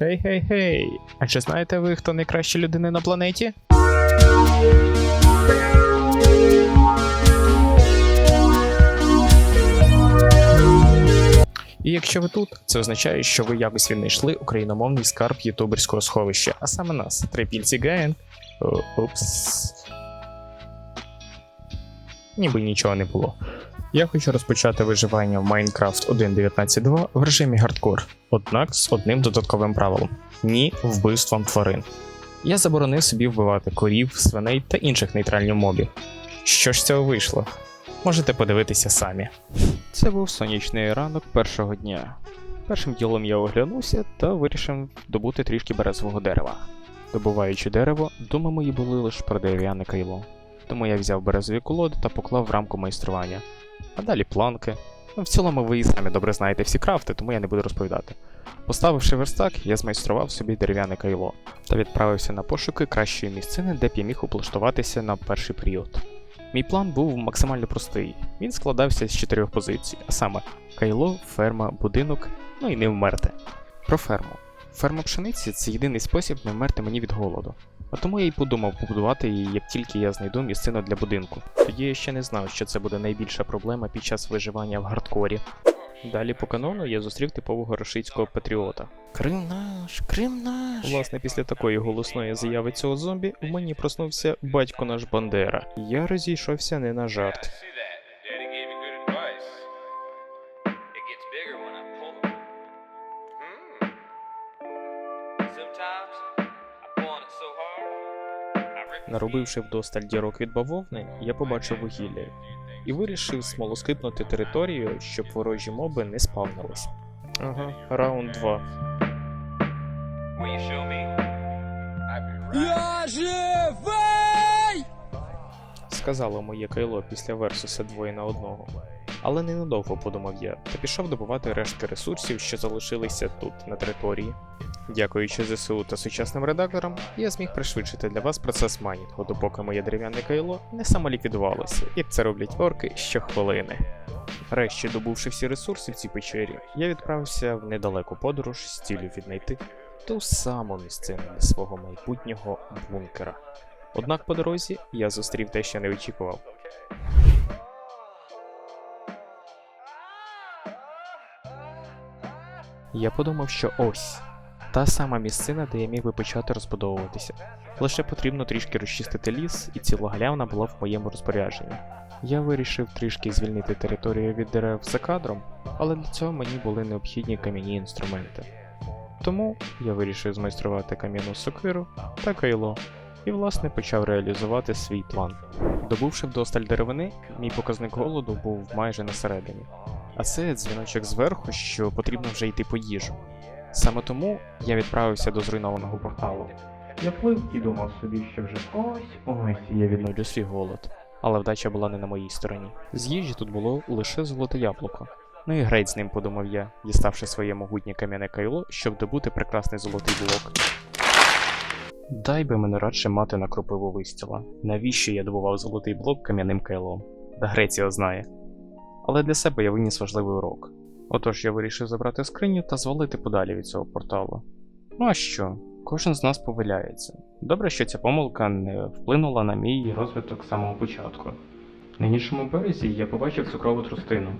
Гей, гей, гей! А чи знаєте ви, хто найкращі людини на планеті? І якщо ви тут, це означає, що ви якось віднайшли україномовний скарб ютуберського сховища, а саме нас, Трипільці. О, Упс. Ніби нічого не було. Я хочу розпочати виживання в Minecraft 1.19.2 в режимі хардкор, однак з одним додатковим правилом: ні вбивством тварин. Я заборонив собі вбивати корів, свиней та інших нейтральних мобів. Що ж з цього вийшло? Можете подивитися самі. Це був сонячний ранок першого дня. Першим ділом я оглянувся та вирішив добути трішки березового дерева. Добуваючи дерево, думи мої були лише про дерев'яне кайло. Тому я взяв березові колоди та поклав в рамку майстрування. А далі планки. Ну, в цілому ви і самі добре знаєте всі крафти, тому я не буду розповідати. Поставивши верстак, я змайстрував собі дерев'яне кайло та відправився на пошуки кращої місцини, де б я міг облаштуватися на перший період. Мій план був максимально простий. Він складався з чотирьох позицій, а саме кайло, ферма, будинок, ну і не вмерти. Про ферму. Ферма пшениці це єдиний спосіб не вмерти мені від голоду. А тому я й подумав побудувати її, як тільки я знайду місцину для будинку. Тоді я ще не знав, що це буде найбільша проблема під час виживання в гардкорі. Далі по канону я зустрів типового рашистського патріота. Крим наш, Крим наш. Власне, після такої голосної заяви цього зомбі в мені проснувся батько наш Бандера. Я розійшовся не на жарт. Наробивши вдосталь дірок від бавовни, я побачив вугілля і вирішив смолоскипнути територію, щоб ворожі моби не спавнились. Ага, раунд 2. Will you show me? I'd be right. Я живий! Сказало моє кайло після версуса двоє на одного. Але ненадовго подумав я, та пішов добувати рештки ресурсів, що залишилися тут, на території. Дякуючи ЗСУ та сучасним редакторам, я зміг пришвидшити для вас процес майнінгу, допоки моє дерев'яне кайло не самоліквідувалося, як це роблять орки щохвилини. Нарешті, добувши всі ресурси в цій печері, я відправився в недалеку подорож з ціллю віднайти ту саму місцину для свого майбутнього бункера. Однак по дорозі я зустрів те, що не очікував. Я подумав, що ось та сама місцина, де я міг би почати розбудовуватися. Лише потрібно трішки розчистити ліс, і ціла галявна була в моєму розпорядженні. Я вирішив трішки звільнити територію від дерев за кадром, але для цього мені були необхідні кам'яні інструменти. Тому я вирішив змайструвати кам'яну сокиру та кайло, і власне почав реалізувати свій план. Добувши вдосталь деревини, мій показник голоду був майже на середині. А це дзвіночок зверху, що потрібно вже йти по їжу. Саме тому я відправився до зруйнованого порталу. Я плив і думав собі, що вже ось ось я відновлю свій голод. Але вдача була не на моїй стороні. З їжі тут було лише золоте яблуко. Ну і греть з ним, подумав я, діставши своє могутнє кам'яне кайло, щоб добути прекрасний золотий блок. Дай би мене радше мати на кропиву вистіла. Навіщо я добував золотий блок кам'яним кайлом? Да Греція знає. Але для себе я виніс важливий урок. Отож я вирішив забрати скриню та звалити подалі від цього порталу. Ну а що? Кожен з нас повиляється. Добре, що ця помилка не вплинула на мій розвиток з самого початку. На іншому березі я побачив цукрову трустину,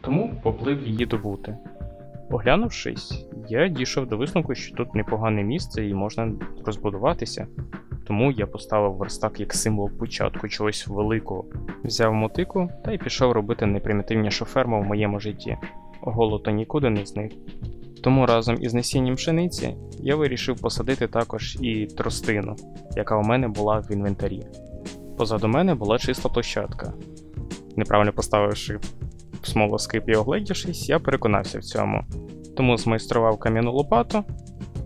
тому поплив її добути. Оглянувшись, я дійшов до висновку, що тут непогане місце і можна розбудуватися. Тому я поставив верстак як символ початку чогось великого. Взяв мотику та й пішов робити найпримітивнішу ферму в моєму житті. Голота нікуди не зник. Тому разом із насінням пшениці я вирішив посадити також і тростину, яка у мене була в інвентарі. Позаду мене була чиста площадка. Неправильно поставивши смолоскип і огледівшись, я переконався в цьому. Тому змайстрував кам'яну лопату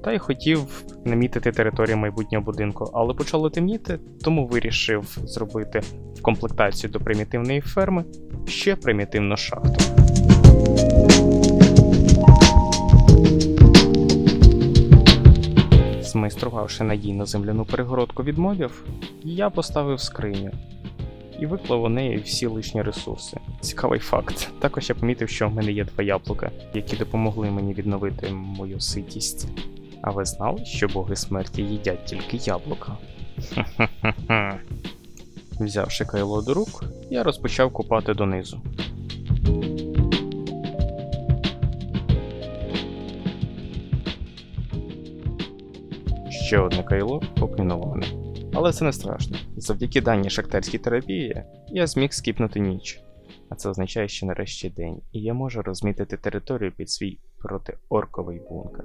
та й хотів намітити територію майбутнього будинку, але почало темніти, тому вирішив зробити в комплектацію до примітивної ферми ще примітивну шахту. Змайструвавши надійну земляну перегородку від мобів, я поставив скриню і виклав у неї всі лишні ресурси. Цікавий факт. Також я помітив, що в мене є два яблука, які допомогли мені відновити мою ситість. А ви знали, що боги смерті їдять тільки яблука? Хе-хе-хе. Взявши кайло до рук, я розпочав копати донизу. Ще одне кайло покинуло. Але це не страшно. Завдяки даній шахтарській терапії я зміг скіпнути ніч. А це означає, що нарешті день, і я можу розмітити територію під свій протиорковий бункер.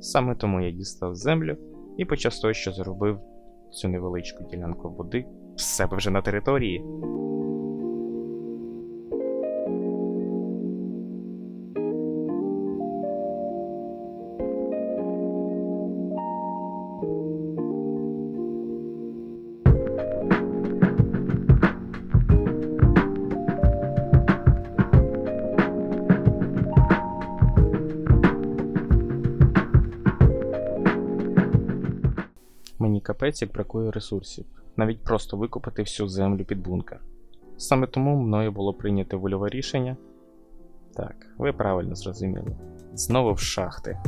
Саме тому я дістав землю і почав з того, що зробив цю невеличку ділянку води в себе вже на території. Капець як бракує ресурсів, навіть просто викопати всю землю під бункер. Саме тому мною було прийнято вольове рішення. Так, ви правильно зрозуміли. Знову в шахти.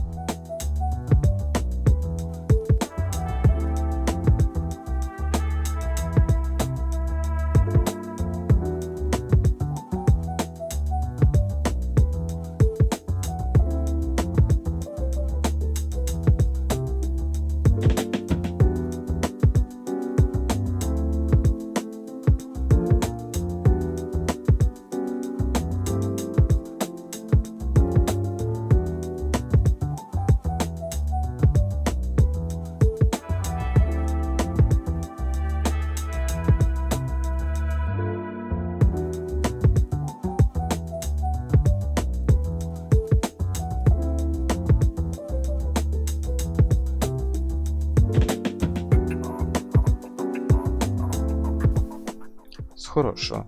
Хорошого.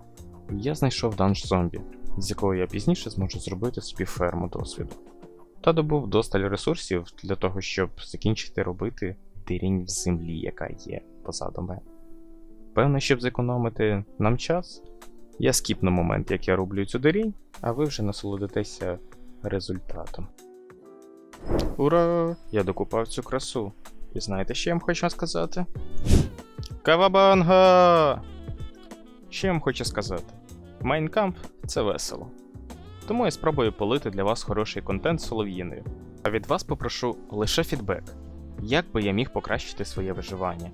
Я знайшов данж зомбі, з якого я пізніше зможу зробити собі ферму досвіду. Та добув досталь ресурсів для того, щоб закінчити робити дирінь в землі, яка є позаду мене. Певно, щоб зекономити нам час, я скіпну момент, як я роблю цю дирінь, а ви вже насолодитеся результатом. Ура! Я докупав цю красу. І знаєте, що я вам хочу сказати? Кавабанга! Що я вам хочу сказати? Майнкамп це весело. Тому я спробую полити для вас хороший контент солов'їною. А від вас попрошу лише фідбек, як би я міг покращити своє виживання.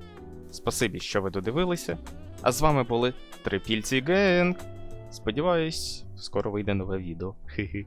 Спасибі, що ви додивилися. А з вами були Трипільці Генг. Сподіваюсь, скоро вийде нове відео. Хі-хі.